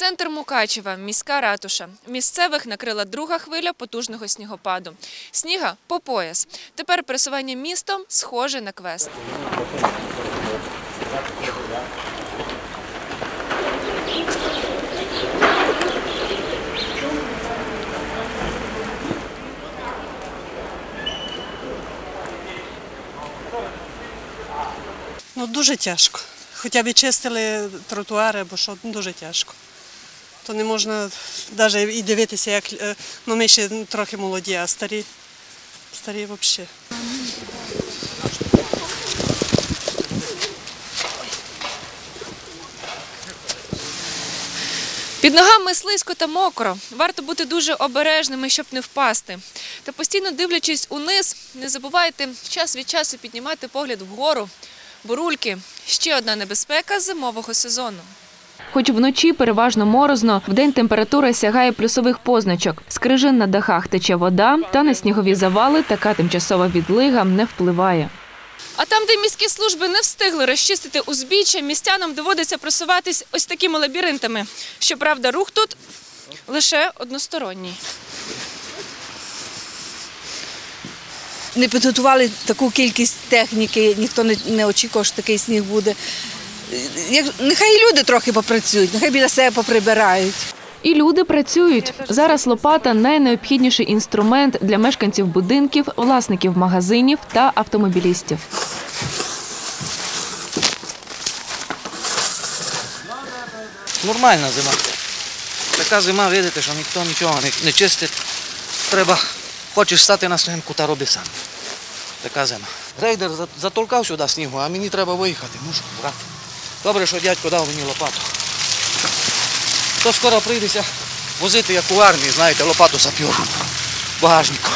Центр Мукачева, міська ратуша. Місцевих накрила друга хвиля потужного снігопаду. Сніга по пояс. Тепер пересування містом схоже на квест. Ну, дуже тяжко. Хоча б чистили тротуари, бо що ну, дуже тяжко. То не можна навіть і дивитися, як е, ну, ми ще трохи молоді, а старі, старі взагалі. Під ногами слизько та мокро. Варто бути дуже обережними, щоб не впасти. Та постійно дивлячись униз, не забувайте час від часу піднімати погляд вгору. Бурульки ще одна небезпека зимового сезону. Хоч вночі переважно морозно, вдень температура сягає плюсових позначок. З крижин на дахах тече вода, та на снігові завали така тимчасова відлига не впливає. А там, де міські служби не встигли розчистити узбіччя, містянам доводиться просуватись ось такими лабіринтами. Щоправда, рух тут лише односторонній. не підготували таку кількість техніки, ніхто не, не очікував, що такий сніг буде. Нехай і люди трохи попрацюють, нехай біля себе поприбирають. І люди працюють. Зараз лопата найнеобхідніший інструмент для мешканців будинків, власників магазинів та автомобілістів. Нормальна зима. Така зима, видите, що ніхто нічого не, чистить. Треба, хочеш стати на стоянку та роби сам. Така зима. Рейдер затолкав сюди снігу, а мені треба виїхати. Мушу, брат. Добре, що дядько дав мені лопату. То скоро прийдеться возити, як у армії, знаєте, лопату сап'ю. Багажнику.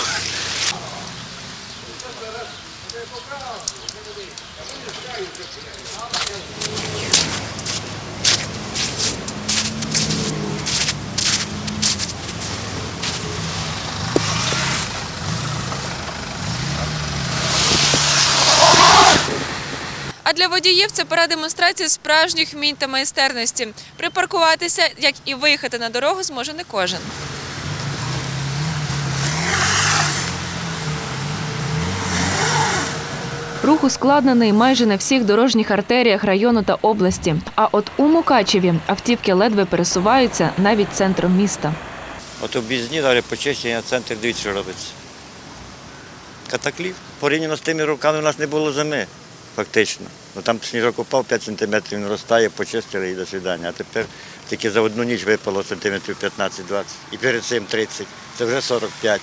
Для водіїв це пора демонстрації справжніх вмінь та майстерності. Припаркуватися, як і виїхати на дорогу, зможе не кожен. Рух ускладнений майже на всіх дорожніх артеріях району та області. А от у Мукачеві автівки ледве пересуваються навіть центром міста. От об'їзні далі почищення, центр дивіться, що робиться. Катаклів. Порівняно з тими роками у нас не було зими, фактично. Ну, там сніжок упав 5 сантиметрів, він розтає, почистили і до свидання. А тепер тільки за одну ніч випало сантиметрів 15-20. І перед цим 30. Це вже 45.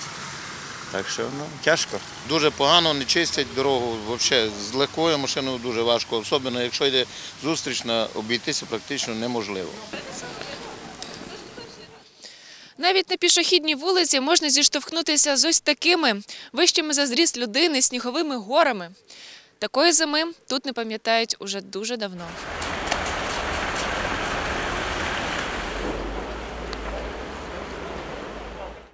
Так що ну, тяжко. Дуже погано, не чистять дорогу. Взагалі з легкою машиною дуже важко, особливо якщо йде зустрічна, обійтися практично неможливо. Навіть на пішохідній вулиці можна зіштовхнутися з ось такими вищими за зріст людини сніговими горами. Такої зими тут не пам'ятають уже дуже давно.